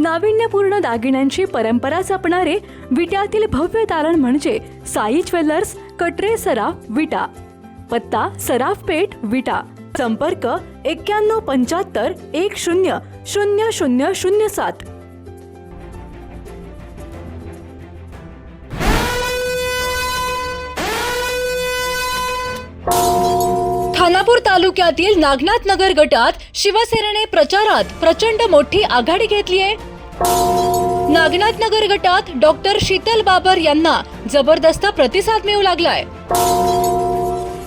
नाविन्यपूर्ण दागिन्यांची परंपरा जपणारे विट्यातील भव्य तारण म्हणजे साई ज्वेलर्स कटरे सराफ विटा. पत्ता सराफ पेठ विटा. संपर्क एक्क्याण्णव पंच्याहत्तर एक शून्य शून्य शून्य शून्य सात. खानापूर तालुक्यातील नागनाथ नगर गटात शिवसेनेने प्रचारात प्रचंड मोठी आघाडी घेतली आहे. नागनाथ नगर गटात डॉक्टर शीतल बाबर यांना जबरदस्त प्रतिसाद मिळू लागलाय.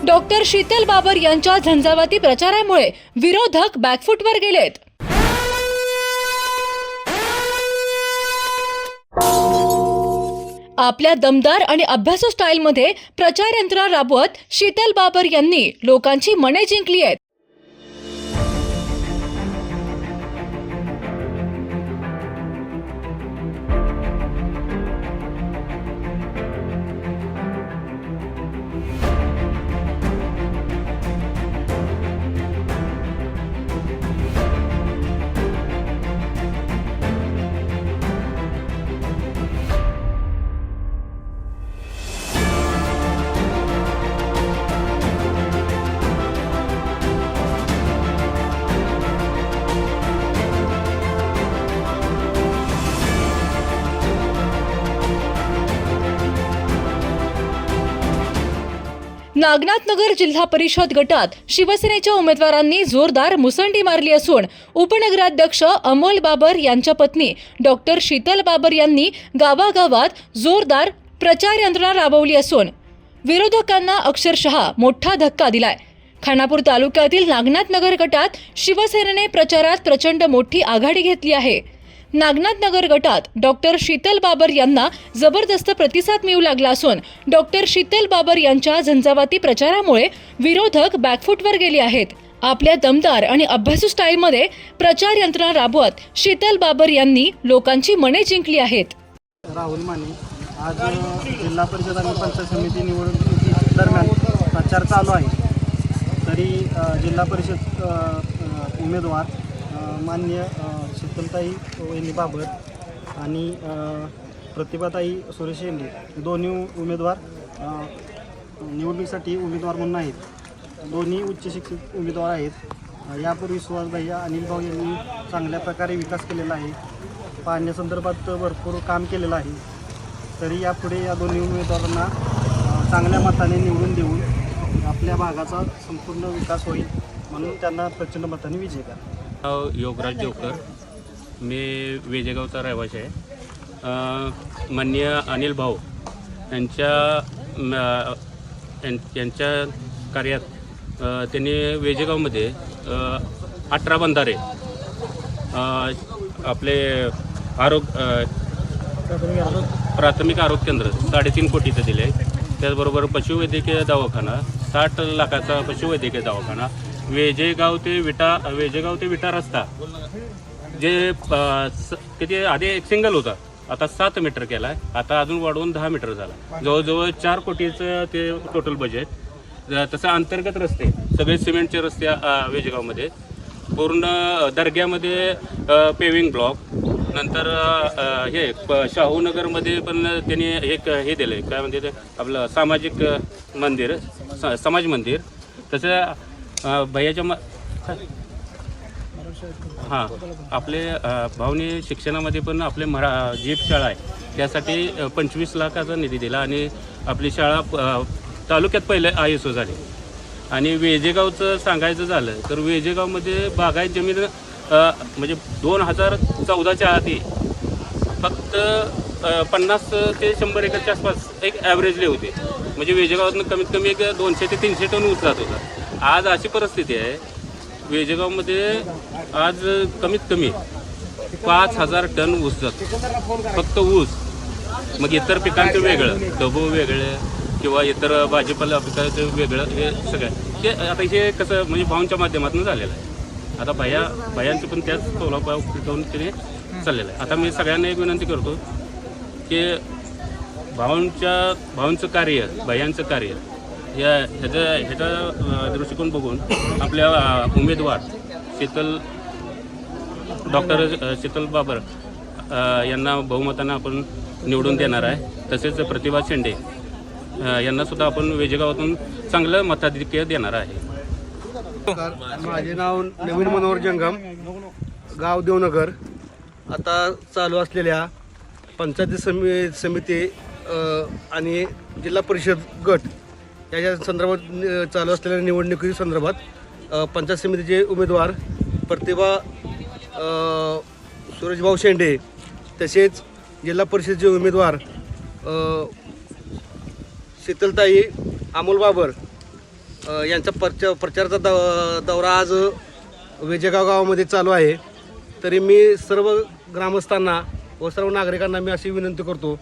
डॉक्टर शीतल बाबर यांच्या झंझावाती प्रचारामुळे विरोधक बॅकफुटवर गेलेत. आपल्या दमदार आणि अभ्यासू स्टाईलमध्ये प्रचार यंत्रणा राबवत शीतल बाबर यांनी लोकांची मने जिंकली आहेत. नागनाथ नगर जिल्हा परिषद गटात शिवसेनेच्या उमेदवारांनी जोरदार मुसंडी मारली असून उपनगराध्यक्ष अमोल बाबर यांच्या पत्नी डॉक्टर शीतल बाबर यांनी गावागावात जोरदार प्रचार यंत्रणा राबवली असून विरोधकांना अक्षरशः मोठा धक्का दिलाय. खानापूर तालुक्यातील नागनाथ नगर गटात शिवसेनेने प्रचारात प्रचंड मोठी आघाडी घेतली आहे. नागनाथ नगर गटात डॉक्टर शीतल बाबर यांना जबरदस्त प्रतिसाद मिळू लागला असून डॉक्टर शीतल बाबर यांच्या झंझावाती प्रचारामुळे विरोधक बॅकफूटवर गेले आहेत. आपल्या दमदार आणि अभ्यासू स्टाईलमध्ये प्रचार यंत्रणा राबवत शीतल बाबर यांनी लोकांची मने जिंकली आहेत. राहुल माने आज जिल्हा परिषद आणि पंचायत समिती निवडणुकी दरम्यान प्रचार चालू आहे. तरी जिल्हा परिषद उमेदवार मान्य शीतलताई वहिनी बाबर आणि प्रतिभाताई सुरेश यांनी दोन्ही उमेदवार निवडणुकीसाठी उमेदवार म्हणून आहेत. दोन्ही उच्च शिक्षित उमेदवार आहेत. यापूर्वी सुहास भैया अनिल भाऊ यांनी चांगल्या प्रकारे विकास केलेला आहे. पाहण्यासंदर्भात भरपूर काम केलेलं आहे. तरी यापुढे या दोन्ही उमेदवारांना चांगल्या मताने निवडून देऊन आपल्या भागाचा संपूर्ण विकास होईल म्हणून त्यांना प्रचंड मताने विजय करा. नाव योगराज देवकर. मी वेजेगावचा रहिवासी आहे. मान्य माननीय अनिल भाऊ यांच्या यां- यांच्या कार्यात त्यांनी वेजेगावमध्ये अठरा बंधारे आपले आरोग्य प्राथमिक आरोग्य केंद्र साडेतीन कोटीचं दिले त्याचबरोबर पशुवैद्यकीय दवाखाना साठ लाखाचा पशुवैद्यकीय दवाखाना वेजेगाव ते विटा वेजेगाव ते विटा रस्ता. जे अ, स- किती आधी एक सिंगल होता. आता सात मीटर केला आहे आता अजून वाढवून दहा मीटर झाला. जवळजवळ चार कोटीचं ते टोटल बजेट ज- तसं अंतर्गत रस्ते सगळे सिमेंटचे रस्ते वेजगावमध्ये वेजेगावमध्ये. पूर्ण दर्ग्यामध्ये पेविंग ब्लॉक नंतर हे प- शाहूनगरमध्ये पण त्यांनी एक हे दिलं आहे काय म्हणते ते? आपलं सामाजिक मंदिर स- समाज मंदिर. तसं भैयाच्या म हां आपले भाऊने शिक्षणामध्ये पण आपले मरा जीप शाळा आहे. त्यासाठी पंचवीस लाखाचा निधी दिला आणि आपली शाळा तालुक्यात पहिले आय एस ओ झाली. आणि वेजेगावचं सांगायचं झालं तर वेजेगावमध्ये बागायत जमीन म्हणजे दोन हजार चौदाच्या आधी फक्त पन्नास ते शंभर एकरच्या आसपास एक ॲव्हरेजले होते. म्हणजे वेजेगावातून कमीत कमी एक दोनशे ते तीनशे टन ऊस जात होता. आज अशी परिस्थिती आहे वेजेगावमध्ये आज कमीत कमी पाच हजार टन ऊस जातो. फक्त ऊस. मग इतर पिकांचं वेगळं डबो वेगळं किंवा इतर भाजीपाला पिकाचं वेगळं हे सगळं. ते आता हे कसं म्हणजे भाऊंच्या माध्यमातून झालेलं आहे. आता भया भयांचं पण त्याच तोलापाव पिकवून तिने चाललेलं आहे. आता मी सगळ्यांना एक विनंती करतो की भावांच्या भावांचं कार्य भयांचं कार्य या ह्याच्या ह्याचा दृष्टिकोन बघून आपल्या उमेदवार शीतल डॉक्टर शीतल बाबर यांना बहुमतानं आपण निवडून देणार आहे. तसेच प्रतिभा शेंडे यांनासुद्धा आपण वेजेगावातून चांगलं मताधिक्य देणार आहे. माझे नाव नवीन मनोहर जंगम गाव देवनगर. आता चालू असलेल्या पंचायती समि समिती आणि जिल्हा परिषद गट याच्या संदर्भात चालू असलेल्या निवडणुकी संदर्भात पंचायत समितीचे उमेदवार प्रतिभा सूरजभाऊ सुरेशभाऊ शेंडे तसेच जिल्हा परिषदेचे उमेदवार शीतलताई अमोल बाबर यांचा प्रच प्रचाराचा दौ दौरा आज वेजेगाव गावामध्ये चालू आहे. तरी मी सर्व ग्रामस्थांना व सर्व नागरिकांना मी अशी विनंती करतो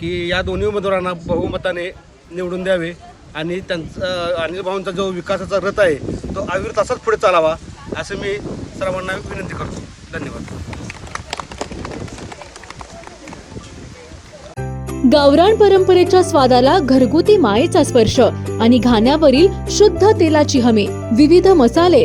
की या दोन्ही उमेदवारांना बहुमताने निवडून द्यावे. आणि त्यांचा अनिल भाऊंचा जो विकासाचा रथ आहे तो आविर असाच पुढे चालावा असं मी सर्वांना विनंती करतो. धन्यवाद. गावरान परंपरेच्या स्वादाला घरगुती मायेचा स्पर्श आणि घाण्यावरील शुद्ध तेलाची हमी विविध मसाले.